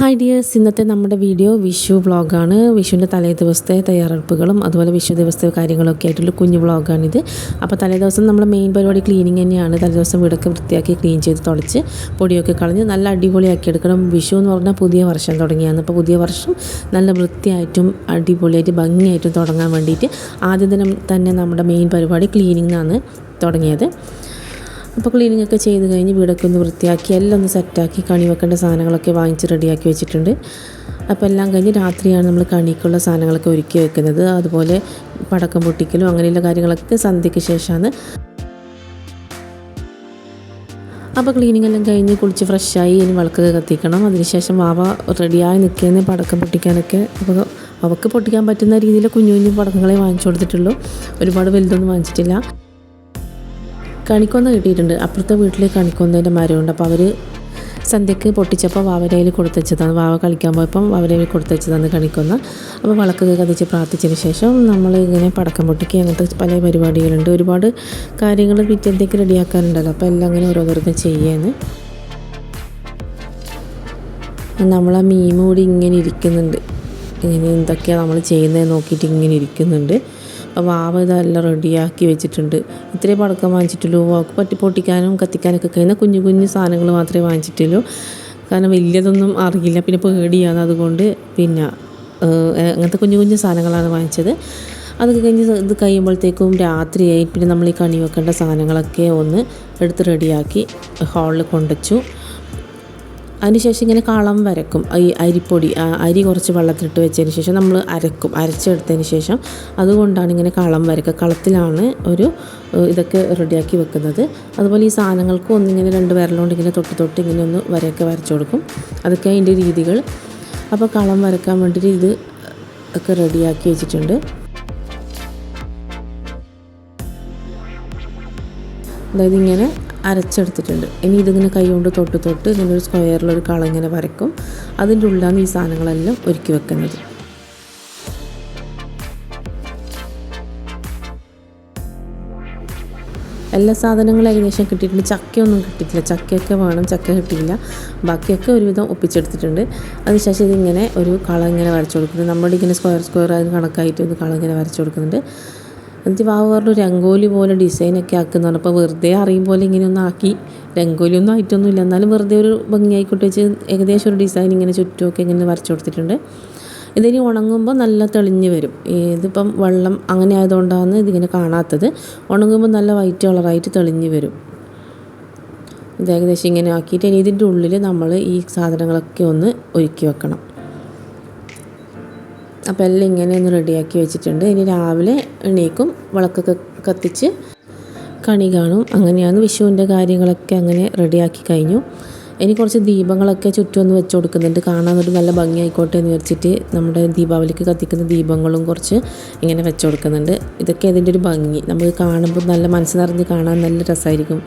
Hi dears ഇന്നത്തെ നമ്മുടെ video Vishu വ്ളോഗാണ്. വിഷുവിന്റെ തലേ ദിവസത്തെ തയ്യാറെടുപ്പുകളും അതുപോലെ വിഷു ദിവസത്തെ കാര്യങ്ങളൊക്കെ ആയിട്ടുള്ള കുഞ്ഞു വ്ളോഗാണിത്. അപ്പോൾ തലേ ദിവസം നമ്മുടെ മെയിൻ പരിപാടി ക്ലീനിങ് തന്നെയാണ്. തലേ ദിവസം വീടൊക്കെ വൃത്തിയാക്കി ക്ലീൻ ചെയ്ത് തുടച്ച് പൊടിയൊക്കെ കളഞ്ഞ് നല്ല അടിപൊളിയാക്കി എടുക്കണം. വിഷു എന്ന് പറഞ്ഞാൽ പുതിയ വർഷം തുടങ്ങിയാണ്. അപ്പോൾ പുതിയ വർഷം നല്ല വൃത്തിയായിട്ടും അടിപൊളിയായിട്ട് ഭംഗിയായിട്ടും തുടങ്ങാൻ വേണ്ടിയിട്ട് ആദ്യ തന്നെ നമ്മുടെ മെയിൻ പരിപാടി ക്ലീനിങ് ആണ് തുടങ്ങിയത്. അപ്പോൾ ക്ലീനിങ് ഒക്കെ ചെയ്ത് കഴിഞ്ഞ് വീടൊക്കെ ഒന്ന് വൃത്തിയാക്കി എല്ലാം ഒന്ന് സെറ്റാക്കി കണി വെക്കേണ്ട സാധനങ്ങളൊക്കെ വാങ്ങിച്ച് റെഡിയാക്കി വെച്ചിട്ടുണ്ട്. അപ്പോൾ എല്ലാം കഴിഞ്ഞ് രാത്രിയാണ് നമ്മൾ കണിക്കുള്ള സാധനങ്ങളൊക്കെ ഒരുക്കി വെക്കുന്നത്. അതുപോലെ പടക്കം പൊട്ടിക്കലും അങ്ങനെയുള്ള കാര്യങ്ങളൊക്കെ സന്ധ്യയ്ക്ക് ശേഷമാണ് അപ്പോൾ ക്ലീനിങ് എല്ലാം കഴിഞ്ഞ് കുളിച്ച് ഫ്രഷായി ഇനി വിളക്കൊക്കെ കത്തിക്കണം. അതിനുശേഷം വാവ റെഡിയായി നിൽക്കുന്ന പടക്കം പൊട്ടിക്കാനൊക്കെ. അപ്പോൾ അവൾക്ക് പൊട്ടിക്കാൻ പറ്റുന്ന രീതിയിൽ കുഞ്ഞു കുഞ്ഞു പടക്കങ്ങളെ വാങ്ങിച്ചു കൊടുത്തിട്ടുള്ളൂ. ഒരുപാട് വലുതൊന്നും വാങ്ങിച്ചിട്ടില്ല. കണിക്കൊന്ന കിട്ടിയിട്ടുണ്ട്. അപ്പുറത്തെ വീട്ടിൽ കണിക്കൊന്നേന്റെ മരമുണ്ട്. അപ്പോൾ അവർ സന്ധ്യക്ക് പൊട്ടിച്ചപ്പോൾ വാവരയിൽ കൊടുത്തുവച്ചതാണ് വാവ കളിക്കാൻ പോയപ്പം വാവരയിൽ കൊടുത്തുവച്ചതാണ് കണിക്കൊന്ന്. അപ്പോൾ വിളക്കൊക്കെ കത്തിച്ച് പ്രാർത്ഥിച്ചതിന് ശേഷം നമ്മൾ ഇങ്ങനെ പടക്കം പൊട്ടിക്കുക അങ്ങനത്തെ പല പരിപാടികളുണ്ട്. ഒരുപാട് കാര്യങ്ങൾ പിറ്റേത്തേക്ക് റെഡിയാക്കാനുണ്ടല്ലോ അപ്പോൾ എല്ലാം അങ്ങനെ ഓരോരുത്തർക്കും ചെയ്യാന്ന്. നമ്മൾ ആ കൂടി ഇങ്ങനെ ഇരിക്കുന്നുണ്ട്. ഇങ്ങനെ എന്തൊക്കെയാണ് നമ്മൾ ചെയ്യുന്നത് നോക്കിയിട്ട് ഇങ്ങനെ ഇരിക്കുന്നുണ്ട്. വാവ ഇതെല്ലാം റെഡിയാക്കി വെച്ചിട്ടുണ്ട്. ഇത്രയും പടക്കം വാങ്ങിച്ചിട്ടുള്ളൂ. വാക്ക് പറ്റി പൊട്ടിക്കാനും കത്തിക്കാനൊക്കെ കഴിയുന്ന കുഞ്ഞു കുഞ്ഞു സാധനങ്ങൾ മാത്രമേ വാങ്ങിച്ചിട്ടുള്ളൂ. കാരണം വലിയതൊന്നും അറിയില്ല. പിന്നെ പേടിയാണ് അതുകൊണ്ട് പിന്നെ അങ്ങനത്തെ കുഞ്ഞു കുഞ്ഞു സാധനങ്ങളാണ് വാങ്ങിച്ചത്. അതൊക്കെ കഴിഞ്ഞ് ഇത് കഴിയുമ്പോഴത്തേക്കും രാത്രിയായി. പിന്നെ നമ്മൾ ഈ കണി വെക്കേണ്ട സാധനങ്ങളൊക്കെ ഒന്ന് എടുത്ത് റെഡിയാക്കി ഹാളിൽ കൊണ്ടുവച്ചു. അതിനുശേഷം ഇങ്ങനെ കളം വരക്കും. ഈ അരിപ്പൊടി അരി കുറച്ച് വെള്ളത്തിലിട്ട് വെച്ചതിന് ശേഷം നമ്മൾ അരക്കും. അരച്ചെടുത്തതിന് ശേഷം അതുകൊണ്ടാണ് ഇങ്ങനെ കളം വരക്കുക. കളത്തിലാണ് ഒരു ഇതൊക്കെ റെഡിയാക്കി വെക്കുന്നത്. അതുപോലെ ഈ സാധനങ്ങൾക്ക് ഒന്നിങ്ങനെ രണ്ട് വിരലുകൊണ്ട് ഇങ്ങനെ തൊട്ട് തൊട്ട് ഇങ്ങനെ ഒന്ന് വരയൊക്കെ വരച്ചു കൊടുക്കും. അതൊക്കെ അതിന്റെ രീതികൾ. അപ്പോൾ കളം വരക്കാൻ വേണ്ടിയിട്ട് ഇത് ഒക്കെ റെഡിയാക്കി വെച്ചിട്ടുണ്ട്. അതായത് ഇങ്ങനെ അരച്ചെടുത്തിട്ടുണ്ട്. ഇനി ഇതിങ്ങനെ കൈകൊണ്ട് തൊട്ട് തൊട്ട് ഇങ്ങനെ ഒരു സ്ക്വയറിലൊരു കള ഇങ്ങനെ വരക്കും അതിന്റെ ഉള്ളിലാണ് ഈ സാധനങ്ങളെല്ലാം ഒരുക്കി വെക്കുന്നത്. എല്ലാ സാധനങ്ങളും ഏകദേശം കിട്ടിയിട്ടുണ്ട്. ചക്കയൊന്നും കിട്ടിയിട്ടില്ല. ചക്കയൊക്കെ വേണം. ചക്ക കിട്ടിയില്ല. ബാക്കിയൊക്കെ ഒരുവിധം ഒപ്പിച്ചെടുത്തിട്ടുണ്ട്. അതിനുശേഷം ഇതിങ്ങനെ ഒരു കള ഇങ്ങനെ വരച്ചു കൊടുക്കുന്നത് നമ്മുടെ ഇങ്ങനെ സ്ക്വയർ സ്ക്വയർ അതിന് കണക്കായിട്ട് ഒരു കള ഇങ്ങനെ വരച്ചു കൊടുക്കുന്നുണ്ട്. എന്നിട്ട് വാവ് പറഞ്ഞു രംഗോലി പോലെ ഡിസൈനൊക്കെ ആക്കുന്നതാണ്. പറഞ്ഞപ്പോൾ വെറുതെ അറിയും പോലെ ഇങ്ങനെ ഒന്ന് ആക്കി. രംഗോലി ഒന്നും ആയിട്ടൊന്നുമില്ല. എന്നാലും വെറുതെ ഒരു ഭംഗിയായിക്കോട്ടെ വെച്ച് ഏകദേശം ഒരു ഡിസൈൻ ഇങ്ങനെ ചുറ്റുമൊക്കെ ഇങ്ങനെ വരച്ചു കൊടുത്തിട്ടുണ്ട്. ഇതിനി ഉണങ്ങുമ്പോൾ നല്ല തെളിഞ്ഞ് വരും. ഇതിപ്പം വെള്ളം അങ്ങനെ ആയതുകൊണ്ടാണ് ഇതിങ്ങനെ കാണാത്തത്. ഉണങ്ങുമ്പോൾ നല്ല വൈറ്റ് കളറായിട്ട് തെളിഞ്ഞ് വരും. ഇത് ഏകദേശം ഇങ്ങനെ ആക്കിയിട്ട് ഇനി ഇതിന്റെ ഉള്ളിൽ നമ്മൾ ഈ സാധനങ്ങളൊക്കെ ഒന്ന് ഒരുക്കി വെക്കണം. അപ്പോൾ എല്ലാം ഇങ്ങനെ ഒന്ന് റെഡിയാക്കി വെച്ചിട്ടുണ്ട്. ഇനി രാവിലെ എണീക്കും വിളക്കൊക്കെ കത്തിച്ച് കണി കാണും. അങ്ങനെയാണ് വിഷുവിന്റെ കാര്യങ്ങളൊക്കെ അങ്ങനെ റെഡിയാക്കി കഴിഞ്ഞു. ഇനി കുറച്ച് ദീപങ്ങളൊക്കെ ചുറ്റും ഒന്ന് വെച്ച് കൊടുക്കുന്നുണ്ട്. കാണാൻ ഒരു നല്ല ഭംഗിയായിക്കോട്ടെ എന്ന് വെച്ചിട്ട് നമ്മുടെ ദീപാവലിക്ക് കത്തിക്കുന്ന ദീപങ്ങളും കുറച്ച് ഇങ്ങനെ വെച്ച് കൊടുക്കുന്നുണ്ട്. ഇതൊക്കെ അതിന്റെ ഒരു ഭംഗി. നമുക്ക് കാണുമ്പോൾ നല്ല മനസ്സ് നിറഞ്ഞ് കാണാൻ നല്ല രസമായിരിക്കും.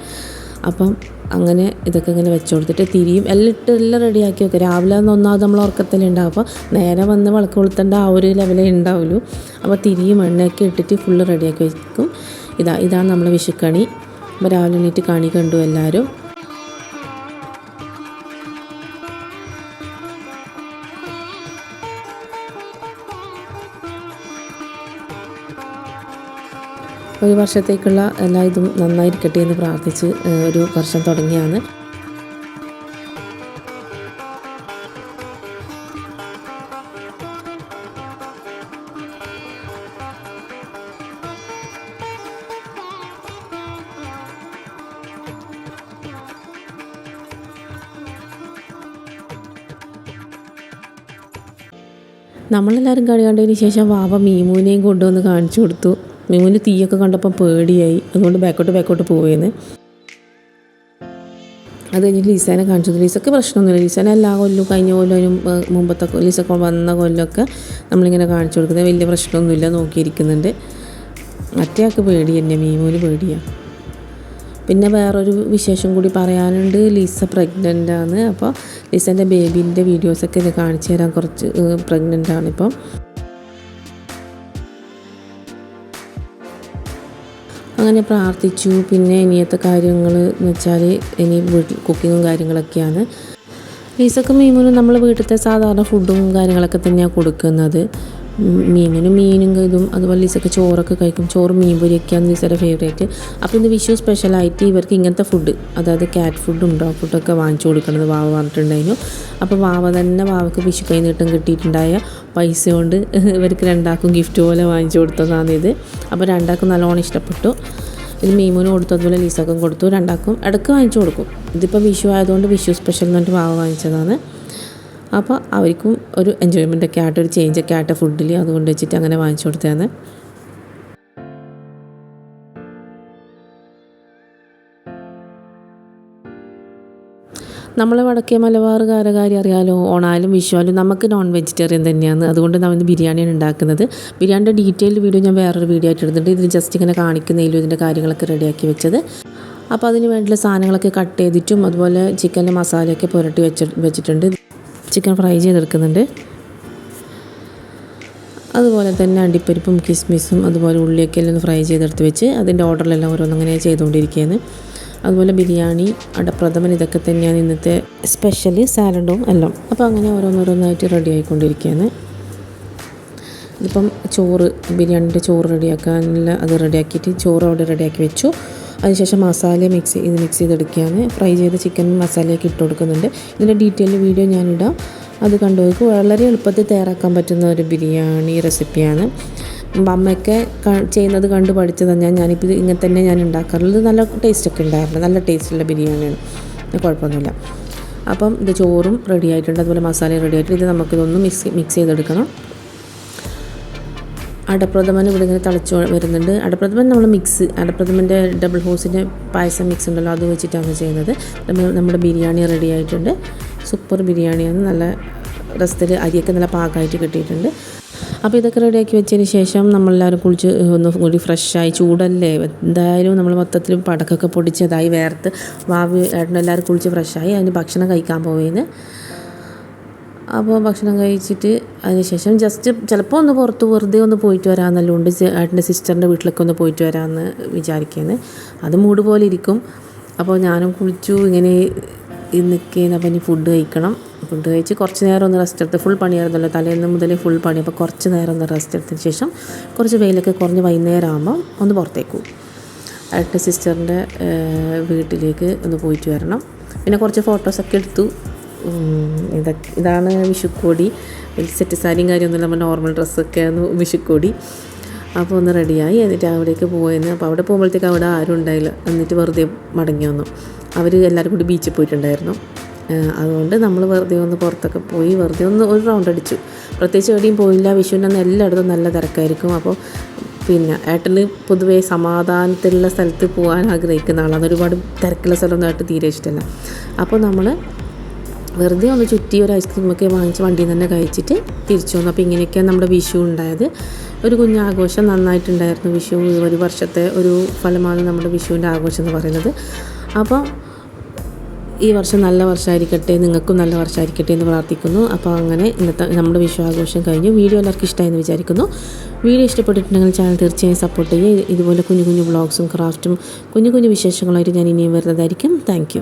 അപ്പം അങ്ങനെ ഇതൊക്കെ ഇങ്ങനെ വെച്ച് കൊടുത്തിട്ട് തിരിയും എല്ലാം ഇട്ട് എല്ലാം റെഡിയാക്കി വെക്കുക രാവിലെ ഒന്നാമത് നമ്മൾ ഉറക്കത്തിലുണ്ടാവും അപ്പോൾ നേരെ വന്ന് വിളക്ക് കൊളുത്തേണ്ട ആ ഒരു ലെവലേ ഉണ്ടാവുള്ളൂ. അപ്പോൾ തിരിയും എണ്ണയൊക്കെ ഇട്ടിട്ട് ഫുള്ള് റെഡിയാക്കി വെക്കും. ഇതാ ഇതാണ് നമ്മൾ വിഷുക്കണി. അപ്പോൾ രാവിലെ എണീറ്റ് കണി കണ്ടു എല്ലാവരും. ഒരു വർഷത്തേക്കുള്ള എല്ലാ ഇതും നന്നായിരിക്കട്ടെ എന്ന് പ്രാർത്ഥിച്ച് ഒരു വർഷം തുടങ്ങിയാണ്. നമ്മളെല്ലാവരും കളി ശേഷം വാവ മീമൂനെയും കൊണ്ടുവന്ന് കാണിച്ചു കൊടുത്തു. മീമുവിന് തീയൊക്കെ കണ്ടപ്പോൾ പേടിയായി. അതുകൊണ്ട് ബാക്കോട്ട് ബാക്കോട്ട് പോവുകയെന്ന് അത് കഴിഞ്ഞിട്ട് ലീസാനെ കാണിച്ചു ലീസക്ക് പ്രശ്നമൊന്നുമില്ല. ലീസാനെ എല്ലാ കൊല്ലവും കഴിഞ്ഞ കൊല്ലം മുമ്പത്തെ ലീസൊക്കെ വന്ന കൊല്ലമൊക്കെ നമ്മളിങ്ങനെ കാണിച്ചു കൊടുക്കുന്നത്. വലിയ പ്രശ്നമൊന്നുമില്ല നോക്കിയിരിക്കുന്നുണ്ട്. മറ്റേ ആൾക്ക് പേടി തന്നെ. മീമൂന് പേടിയാണ് പിന്നെ വേറൊരു വിശേഷം കൂടി പറയാനുണ്ട്. ലീസ പ്രഗ്നന്റ് ആണ് അപ്പോൾ ലീസന്റെ ബേബീന്റെ വീഡിയോസൊക്കെ ഇത് കാണിച്ചു തരാൻ കുറച്ച് പ്രഗ്നന്റ് ആണ് ഇപ്പം അങ്ങനെ പ്രാർത്ഥിച്ചു. പിന്നെ ഇനിയത്തെ കാര്യങ്ങൾ എന്ന് വെച്ചാൽ ഇനി വീട്ടിൽ കുക്കിങ്ങും കാര്യങ്ങളൊക്കെയാണ്. ലീസക്കും മീമുനും നമ്മൾ വീട്ടിലത്തെ സാധാരണ ഫുഡും കാര്യങ്ങളൊക്കെ തന്നെയാണ് കൊടുക്കുന്നത്. ഉം, മീമിനും മീനും ഇതും അതുപോലെ ലിസൊക്കെ ചോറൊക്കെ കഴിക്കും. ചോറും മീൻ പൊരിയൊക്കെയാണ് ലിസയുടെ ഫേവറേറ്റ് അപ്പോൾ ഇന്ന് വിഷു സ്പെഷ്യലായിട്ട് ഇവർക്ക് ഇങ്ങനത്തെ ഫുഡ് അതായത് ക്യാറ്റ് ഫുഡും ഡോഗ് ഫുഡൊക്കെ വാങ്ങിച്ചു കൊടുക്കണത് വാവ പറഞ്ഞിട്ടുണ്ടായിരുന്നു. അപ്പോൾ വാവ തന്നെ വാവക്ക് വിഷു കൈ നീട്ടം കിട്ടിയിട്ടുണ്ടായ പൈസ കൊണ്ട് ഇവർക്ക് രണ്ടാക്കും ഗിഫ്റ്റ് പോലെ വാങ്ങിച്ചു ഇത്. അപ്പോൾ രണ്ടാക്കും നല്ലോണം ഇഷ്ടപ്പെട്ടു. ഇത് മീമൂന് കൊടുത്തു അതുപോലെ ലീസാക്കും കൊടുത്തു. രണ്ടാക്കും ഇടയ്ക്ക് വാങ്ങിച്ചു കൊടുക്കും. ഇതിപ്പോൾ വിഷു ആയതുകൊണ്ട് വിഷു സ്പെഷ്യൽ എന്ന് പറഞ്ഞിട്ട് വാവ വാങ്ങിച്ചതാണ്. അപ്പോൾ അവർക്കും ഒരു എൻജോയ്മെന്റ് ഒക്കെ ആയിട്ട് ഒരു ചേഞ്ച് ഒക്കെ ആയിട്ട് ഫുഡിൽ അതുകൊണ്ട് വെച്ചിട്ട് അങ്ങനെ വാങ്ങിച്ചു കൊടുത്തതാണ്. നമ്മളെ വടക്കേ മലബാറുകാരെ കാര്യം അറിയാലോ ഓണാലും വിഷുവാലും നമുക്ക് നോൺ വെജിറ്റേറിയൻ തന്നെയാണ്. അതുകൊണ്ട് നമ്മൾ ഇന്ന് ബിരിയാണിയാണ് ഉണ്ടാക്കുന്നത്. ബിരിയാണിയുടെ ഡീറ്റെയിൽ വീഡിയോ ഞാൻ വേറൊരു വീഡിയോ ആയിട്ട് എടുത്തിട്ടുണ്ട് ഇതിന് ജസ്റ്റ് ഇങ്ങനെ കാണിക്കുന്നതിലും ഇതിന്റെ കാര്യങ്ങളൊക്കെ റെഡിയാക്കി വെച്ചത്. അപ്പോൾ അതിന് വേണ്ടിയുള്ള സാധനങ്ങളൊക്കെ കട്ട് ചെയ്തിട്ടും അതുപോലെ ചിക്കന്റെ മസാലയൊക്കെ പുരട്ടി വെച്ച് വെച്ചിട്ടുണ്ട്. ചിക്കൻ ഫ്രൈ ചെയ്തെടുക്കുന്നുണ്ട്. അതുപോലെ തന്നെ അണ്ടിപ്പരിപ്പും കിസ്മിസും അതുപോലെ ഉള്ളിയൊക്കെ എല്ലാം ഫ്രൈ ചെയ്തെടുത്ത് വെച്ച് അതിന്റെ ഓർഡറിലെല്ലാം ഓരോന്നങ്ങനെ ചെയ്തുകൊണ്ടിരിക്കുകയാണ്. അതുപോലെ ബിരിയാണി അടപ്രഥമൻ ഇതൊക്കെ തന്നെയാണ് ഇന്നത്തെ സ്പെഷ്യൽ സാലഡും എല്ലാം. അപ്പോൾ അങ്ങനെ ഓരോന്നോരോന്നായിട്ട് റെഡി ആയിക്കൊണ്ടിരിക്കുകയാണ്. ഇതിപ്പം ചോറ് ബിരിയാണിന്റെ ചോറ് റെഡിയാക്കാനുള്ള അത് റെഡിയാക്കിയിട്ട് ചോറ് അവിടെ റെഡിയാക്കി വെച്ചു. അതിനുശേഷം മസാല മിക്സ് ഇത് മിക്സ് ചെയ്തെടുക്കുകയാണ്. ഫ്രൈ ചെയ്ത ചിക്കൻ മസാലയൊക്കെ ഇട്ട് കൊടുക്കുന്നുണ്ട്. ഇതിന്റെ ഡീറ്റെയിൽ വീഡിയോ ഞാനിടാം. അത് കണ്ടു നോക്കൂ. വളരെ എളുപ്പത്തിൽ തയ്യാറാക്കാൻ പറ്റുന്ന ഒരു ബിരിയാണി റെസിപ്പിയാണ് അമ്മയൊക്കെ ചെയ്യുന്നത് കണ്ട് പഠിച്ചതാണ് ഞാൻ. ഞാനിപ്പോൾ ഇത് ഇങ്ങനെ തന്നെ ഞാൻ ഉണ്ടാക്കാറുള്ളത് നല്ല ടേസ്റ്റൊക്കെ ഉണ്ടായിരുന്നു. നല്ല ടേസ്റ്റുള്ള ബിരിയാണിയാണ്. കുഴപ്പമൊന്നുമില്ല. അപ്പം ഇത് ചോറും റെഡി ആയിട്ടുണ്ട്. അതുപോലെ മസാലയും റെഡി ആയിട്ടുണ്ട്. ഇത് നമുക്കിതൊന്ന് മിക്സ് മിക്സ് ചെയ്തെടുക്കണം. അടപ്രഥമൻ ഇവിടെ ഇങ്ങനെ തിളച്ച് വരുന്നുണ്ട്. അടപ്രഥമൻ നമ്മൾ മിക്സ് അടപ്രഥമന്റെ ഡബിൾ ഹോസിന്റെ പായസം മിക്സ് ഉണ്ടല്ലോ അത് വെച്ചിട്ടാണ് ചെയ്യുന്നത്. നമ്മുടെ ബിരിയാണി റെഡി ആയിട്ടുണ്ട്. സൂപ്പർ ബിരിയാണിയാണ്. നല്ല രസത്തിൽ അരിയൊക്കെ നല്ല പാകമായിട്ട് കിട്ടിയിട്ടുണ്ട്. അപ്പോൾ ഇതൊക്കെ റെഡിയാക്കി വെച്ചതിന് ശേഷം നമ്മളെല്ലാവരും കുളിച്ച് ഒന്ന് കൂടി ഫ്രഷായി ചൂടല്ലേ? എന്തായാലും നമ്മൾ മൊത്തത്തിൽ പടക്കൊക്കെ പൊടിച്ചതായി വേർത്ത് വാവ് ഏട്ടനെല്ലാവരും കുളിച്ച് ഫ്രഷായി അതിന് ഭക്ഷണം കഴിക്കാൻ പോവുകയെന്ന് അപ്പോൾ ഭക്ഷണം കഴിച്ചിട്ട് അതിനുശേഷം ജസ്റ്റ് ചിലപ്പോൾ ഒന്ന് പുറത്ത് വെറുതെ ഒന്ന് പോയിട്ട് വരാമെന്നല്ലുണ്ട് ഏട്ടന്റെ സിസ്റ്ററിന്റെ വീട്ടിലൊക്കെ ഒന്ന് പോയിട്ട് വരാമെന്ന് വിചാരിക്കുന്നത് അത് മൂഡ് പോലെ ഇരിക്കും. അപ്പോൾ ഞാനും കുളിച്ചു ഇങ്ങനെ നിൽക്കുകയെന്ന് അപ്പം ഇനി ഫുഡ് കഴിക്കണം. ഫുഡ് കഴിച്ച് കുറച്ച് നേരം ഒന്ന് റെസ്റ്റ് എടുത്ത് ഫുൾ പണിയായിരുന്നല്ലോ തലേന്ന് മുതൽ ഫുൾ പണി. അപ്പോൾ കുറച്ച് നേരം ഒന്ന് റെസ്റ്റ് എടുത്തതിന് ശേഷം കുറച്ച് വെയിലൊക്കെ കുറഞ്ഞ് വൈകുന്നേരം ആകുമ്പോൾ ഒന്ന് പുറത്തേക്ക് പോകും. ഏട്ടന്റെ സിസ്റ്ററിന്റെ വീട്ടിലേക്ക് ഒന്ന് പോയിട്ട് വരണം. പിന്നെ കുറച്ച് ഫോട്ടോസൊക്കെ എടുത്തു. ഇതൊക്കെ ഇതാണ് വിഷുക്കോടി. സെറ്റ് സാരിയും കാര്യമൊന്നുമില്ല നമ്മൾ നോർമൽ ഡ്രസ്സൊക്കെ ആണ് വിഷുക്കോടി. അപ്പോൾ ഒന്ന് റെഡിയായി എന്നിട്ട് അവിടേക്ക് പോയെന്ന്. അപ്പോൾ അവിടെ പോകുമ്പോഴത്തേക്ക് അവിടെ ആരും ഉണ്ടായില്ല. എന്നിട്ട് വെറുതെ മടങ്ങി വന്നു. അവർ എല്ലാവരും കൂടി ബീച്ചിൽ പോയിട്ടുണ്ടായിരുന്നു. അതുകൊണ്ട് നമ്മൾ വെറുതെ ഒന്ന് പുറത്തൊക്കെ പോയി വെറുതെ ഒന്ന് ഒരു റൗണ്ട് അടിച്ചു. പ്രത്യേകിച്ച് എവിടെയും പോയില്ല. വിഷുവിന്റെ അന്ന് എല്ലായിടത്തും നല്ല തിരക്കായിരിക്കും. അപ്പോൾ പിന്നെ ഏട്ടന് പൊതുവേ സമാധാനത്തിലുള്ള സ്ഥലത്ത് പോകാൻ ആഗ്രഹിക്കുന്ന ആളാണ്. ഒരുപാട് തിരക്കുള്ള സ്ഥലമൊന്നും ആയിട്ട് തീരെ ഇഷ്ടമല്ല. അപ്പോൾ നമ്മൾ വെറുതെ ഒന്ന് ചുറ്റി ഒരു ഐസ്ക്രീമൊക്കെ വാങ്ങിച്ച് വണ്ടിയിൽ നിന്ന് തന്നെ കഴിച്ചിട്ട് തിരിച്ചു വന്നു. അപ്പോൾ ഇങ്ങനെയൊക്കെയാണ് നമ്മുടെ വിഷു ഉണ്ടായത്. ഒരു കുഞ്ഞാഘോഷം നന്നായിട്ടുണ്ടായിരുന്നു വിഷു. ഒരു വർഷത്തെ ഒരു ഫലമാണ് നമ്മുടെ വിഷുവിന്റെ ആഘോഷം എന്ന് പറയുന്നത്. അപ്പോൾ ഈ വർഷം നല്ല വർഷമായിരിക്കട്ടെ നിങ്ങൾക്കും നല്ല വർഷമായിരിക്കട്ടെ എന്ന് പ്രാർത്ഥിക്കുന്നു. അപ്പോൾ അങ്ങനെ ഇന്നത്തെ നമ്മുടെ വിഷു ആഘോഷം കഴിഞ്ഞു. വീഡിയോ എല്ലാവർക്കും ഇഷ്ടമായെന്ന് വിചാരിക്കുന്നു. വീഡിയോ ഇഷ്ടപ്പെട്ടിട്ടുണ്ടെങ്കിൽ ചാനൽ തീർച്ചയായും സപ്പോർട്ട് ചെയ്യുക. ഇതുപോലെ കുഞ്ഞു കുഞ്ഞു വ്ളോഗ്സും ക്രാഫ്റ്റും കുഞ്ഞു കുഞ്ഞു വിശേഷങ്ങളായിട്ട് ഞാൻ ഇനിയും വരുന്നതായിരിക്കും. താങ്ക്